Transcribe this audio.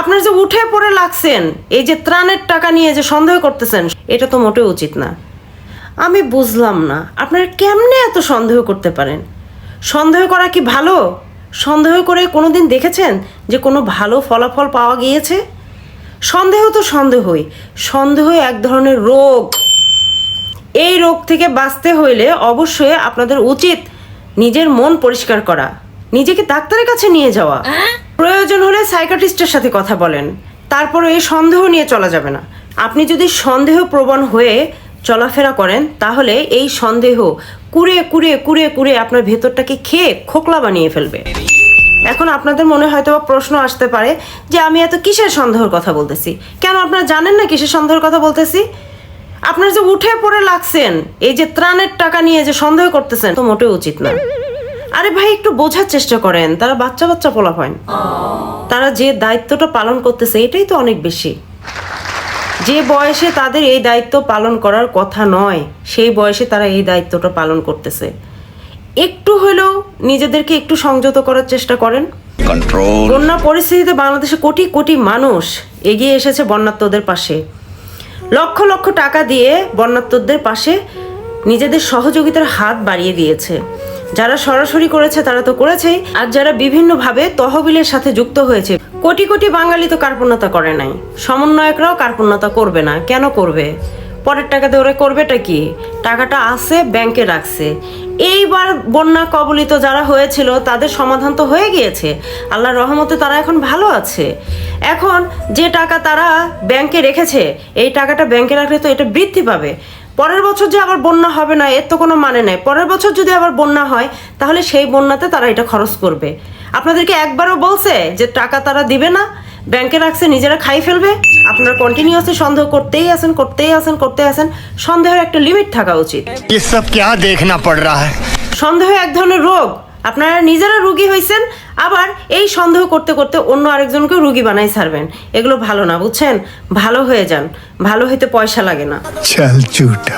আপনার যে উঠে পড়ে লাগছেন, এই যে ত্রাণের টাকা নিয়ে যে সন্দেহ করতেছেন, এটা তো মোটেও উচিত না। আমি বুঝলাম না, আপনারা কেমনে এত সন্দেহ করতে পারেন? সন্দেহ করা কি ভালো? সন্দেহ করে কোনো দিন দেখেছেন যে কোনো ভালো ফলাফল পাওয়া গিয়েছে? সন্দেহ তো সন্দেহই, সন্দেহ এক ধরনের রোগ। এই রোগ থেকে বাঁচতে হইলে অবশ্যই আপনাদের উচিত নিজের মন পরিষ্কার করা, নিজেকে ডাক্তারের কাছে নিয়ে যাওয়া। প্রয়োজন হলে সাইকাট্রিস্টের সাথে কথা বলেন। তারপরে এই সন্দেহ নিয়ে চলা যাবে না। আপনি যদি সন্দেহ প্রবণ হয়ে চলাফেরা করেন, তাহলে এই সন্দেহ কুড়ে কুড়ে কুড়ে কুড়ে আপনার ভেতরটাকে খেয়ে খোকলা বানিয়ে ফেলবে। এখন আপনাদের মনে হয়তো বা প্রশ্ন আসতে পারে যে আমি এত কিসের সন্দেহের কথা বলতেছি? কেন আপনারা জানেন না কিসের সন্দেহের কথা বলতেছি? আপনার যে উঠে পড়ে লাগছেন, এই যে ত্রাণের টাকা নিয়ে যে সন্দেহ করতেছেন, তো মোটেও উচিত না। আরে ভাই একটু বোঝার চেষ্টা করেন। তারা বাচ্চা বাচ্চা পোলা হয় তারা যে দায়িত্বটা পালন করতেছে এটাই তো অনেক বেশি। যে বয়সে তাদের এই দায়িত্ব পালন করার কথা নয় সেই বয়সে তারা এই দায়িত্বটা পালন করতেছে। একটু হলেও নিজেদেরকে একটু সংযত করার চেষ্টা করেন। বন্যা পরিস্থিতিতে বাংলাদেশে কোটি কোটি মানুষ এগিয়ে এসেছে বন্যাত্মদের পাশে। লক্ষ লক্ষ টাকা দিয়ে বন্যাত্মদের পাশে নিজেদের সহযোগিতার হাত বাড়িয়ে দিয়েছে। যারা সরাসরি করেছে, তারা তো করেছেই। আর যারা বিভিন্নভাবে তহবিলের সাথে যুক্ত হয়েছে, কোটি কোটি বাঙালি তো কার্পণ্যতা করে নাই। সমন্বয়করাও কার্পণ্যতা করবে না। কেন করবে? পরের টাকা দিয়ে ওরা করবেটা কি? টাকাটা আছে, ব্যাংকে রাখছে। এইবার বন্যা কবলিত যারা হয়েছিল, তাদের সমাধান তো হয়ে গিয়েছে। আল্লাহর রহমতে তারা এখন ভালো আছে। এখন যে টাকা তারা ব্যাংকে রেখেছে, এই টাকাটা ব্যাংকে রাখলে তো এটা বৃদ্ধি পাবে। পরের বছর যে আবার বন্যা হবে না এর তো কোনো মানে নাই। পরের বছর যদি আবার বন্যা হয় তাহলে সেই বন্যাতে তারা এটা খরচ করবে। আপনাদেরকে একবারও বলছে যে টাকা তারা দিবে না ব্যাংকে রাখছে নিজেরা খাই ফেলবে। আপনারা কন্টিনিউসলি সন্দেহ করতেই আছেন করতেই আছেন করতে আছেন। সন্দেহের একটা লিমিট থাকা উচিত। সন্দেহ এক ধরনের রোগ। আপনারা নিজেরা রুগী হয়েছেন আবার এই সন্দেহ করতে করতে অন্য আরেকজনকেও রুগী বানাই ছাড়বেন। এগুলো ভালো না, বুঝছেন? ভালো হয়ে যান। ভালো হইতে পয়সা লাগে না। চাল চুটা।